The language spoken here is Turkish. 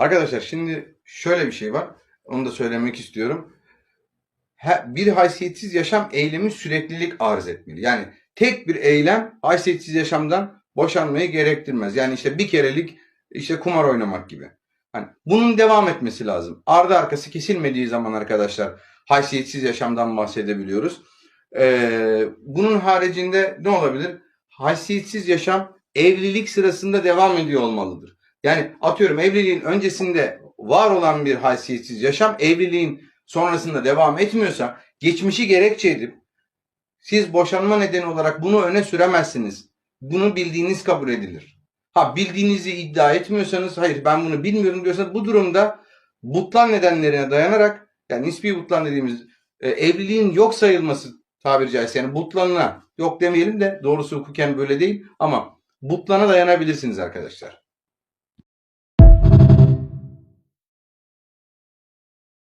Arkadaşlar şimdi şöyle bir şey var. Onu da söylemek istiyorum. Bir haysiyetsiz yaşam eylemi süreklilik arz etmeli. Yani tek bir eylem haysiyetsiz yaşamdan boşanmayı gerektirmez. Yani işte bir kerelik işte kumar oynamak gibi. Hani bunun devam etmesi lazım. Ardı arkası kesilmediği zaman arkadaşlar haysiyetsiz yaşamdan bahsedebiliyoruz. Ee, bunun haricinde ne olabilir? Haysiyetsiz yaşam evlilik sırasında devam ediyor olmalıdır. Yani atıyorum evliliğin öncesinde var olan bir haysiyetsiz yaşam evliliğin sonrasında devam etmiyorsa geçmişi gerekçe edip siz boşanma nedeni olarak bunu öne süremezsiniz. Bunu bildiğiniz kabul edilir. Ha bildiğinizi iddia etmiyorsanız hayır ben bunu bilmiyorum diyorsanız bu durumda butlan nedenlerine dayanarak yani nispi butlan dediğimiz e, evliliğin yok sayılması tabiri caizse yani butlanına yok demeyelim de doğrusu hukuken böyle değil ama butlana dayanabilirsiniz arkadaşlar.